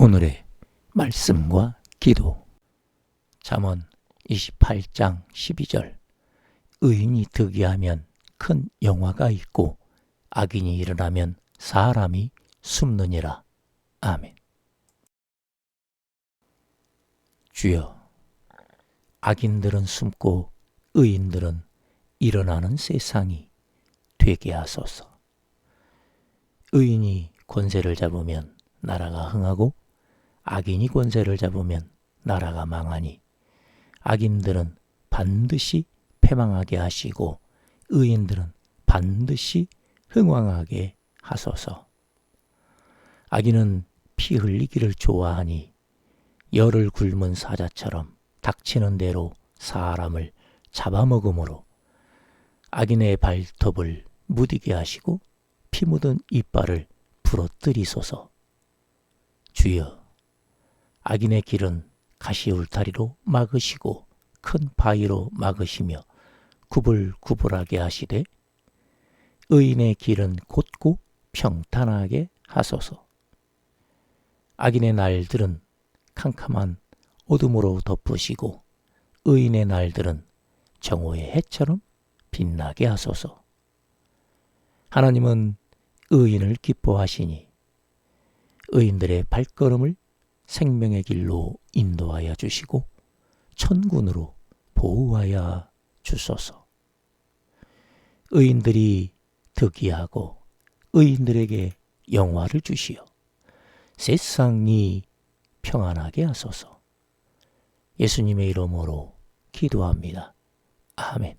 오늘의 말씀과 기도 잠언 28장 12절 의인이 득이하면 큰 영화가 있고 악인이 일어나면 사람이 숨느니라. 아멘. 주여, 악인들은 숨고 의인들은 일어나는 세상이 되게 하소서. 의인이 권세를 잡으면 나라가 흥하고 악인이 권세를 잡으면 나라가 망하니 악인들은 반드시 패망하게 하시고 의인들은 반드시 흥왕하게 하소서. 악인은 피 흘리기를 좋아하니 열을 굶은 사자처럼 닥치는 대로 사람을 잡아먹으므로 악인의 발톱을 무디게 하시고 피 묻은 이빨을 부러뜨리소서. 주여, 악인의 길은 가시 울타리로 막으시고 큰 바위로 막으시며 구불구불하게 하시되 의인의 길은 곧고 평탄하게 하소서. 악인의 날들은 캄캄한 어둠으로 덮으시고 의인의 날들은 정오의 해처럼 빛나게 하소서. 하나님은 의인을 기뻐하시니 의인들의 발걸음을 생명의 길로 인도하여 주시고 천군으로 보호하여 주소서. 의인들이 득이 하고 의인들에게 영화를 주시어 세상이 평안하게 하소서. 예수님의 이름으로 기도합니다. 아멘.